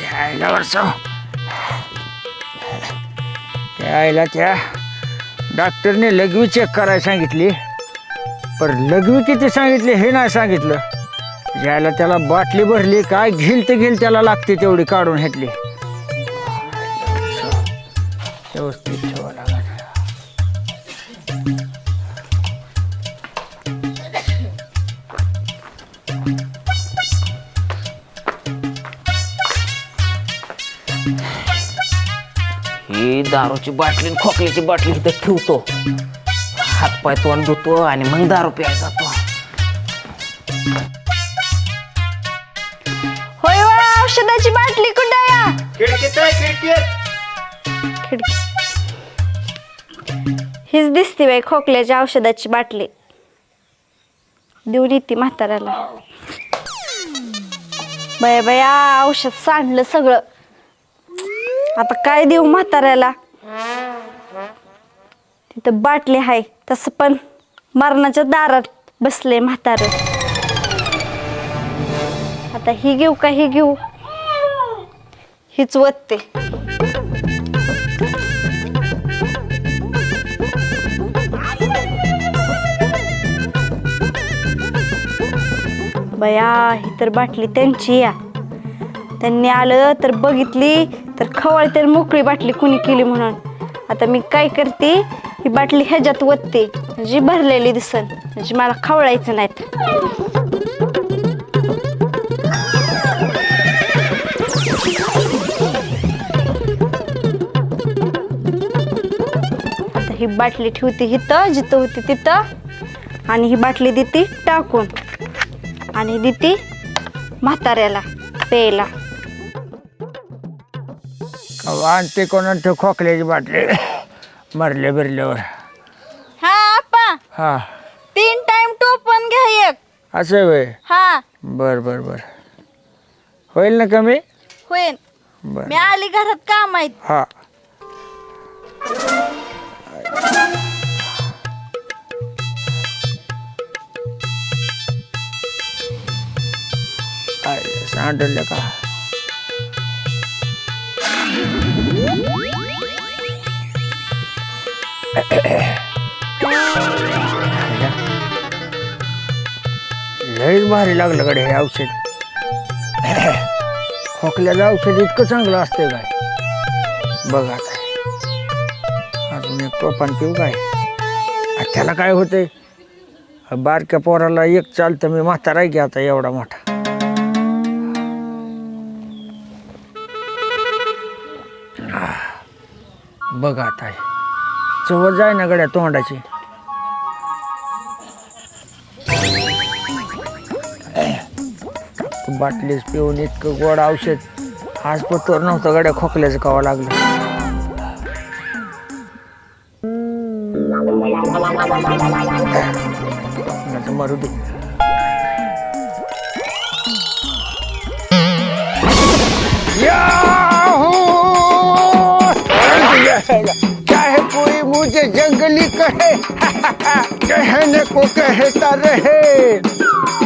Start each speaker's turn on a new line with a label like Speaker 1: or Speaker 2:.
Speaker 1: जायला वर्ष यायला त्या डॉक्टरने लघवी चेक करायला सांगितली. पण लघवी किती सांगितली हे नाही सांगितलं. ज्याला त्याला बाटली भरली काय घेईल ते घेईल त्याला लागते तेवढी काढून घेतली. व्यवस्थित ठेवावं लागेल.
Speaker 2: ही दारूची बाटली आणि खोकल्याची बाटली इथं ठेवतो. हातपाय तोंड धुतो आणि मग दारू प्यायला जातो.
Speaker 3: होय वा औषधाची बाटली कुठे या खिडकी. हीच दिसते बाई खोकल्याच्या औषधाची बाटली. देऊन येते म्हाताऱ्याला. बया बया औषध सांडलं सगळं. आता काय देऊ म्हाताऱ्याला? तिथं बाटली आहे तसं पण मरणाच्या दारात बसले म्हातार. आता ही घेऊ का ही घेऊ? हीच वत्ते. बया ही तर बाटली त्यांची या. त्यांनी आलं तर बघितली तर खवळ तर मोकळी बाटली कुणी केली म्हणून. आता मी काय करते ही बाटली ह्याच्यात वतते जी भरलेली दिसन म्हणजे मला खवळायचं नाहीत. आता ही बाटली ठेवते इथं जिथं होती तिथं आणि ही बाटली देते टाकून. आणि देते म्हाताऱ्याला प्यायला.
Speaker 1: आणते कोणाला खोकल्याची बाटली. मरले बिरल्यावर.
Speaker 3: हा आपा
Speaker 1: हा.
Speaker 3: तीन टाइम टोपन घ्या एक.
Speaker 1: असं आहे होय?
Speaker 3: हा.
Speaker 1: बर बर बर. होईल ना कमी?
Speaker 3: होईन
Speaker 1: बर.
Speaker 3: मी आली घरात काम आहेत
Speaker 1: हा. काय का? लयच भारी लागलं कडे हे औषध. खोकल्याचं औषध इतकं चांगलं असतंय काय? बघा आता. अजून एक टोपान पिऊ काय? त्याला काय होतंय? बारक्या पोराला एक चालतं मी म्हातारा आहे की आता एवढा मोठा. बघ आता हे. जाय ना गड्या तोंडाची. बाटलीच पिऊन इतकं गोड औषध. आज पत्तर नव्हतं गड्या खोकल्याचं खावा लागलं. नंतर मारू दे. या! मुझे कहे कहने को कहता रहे।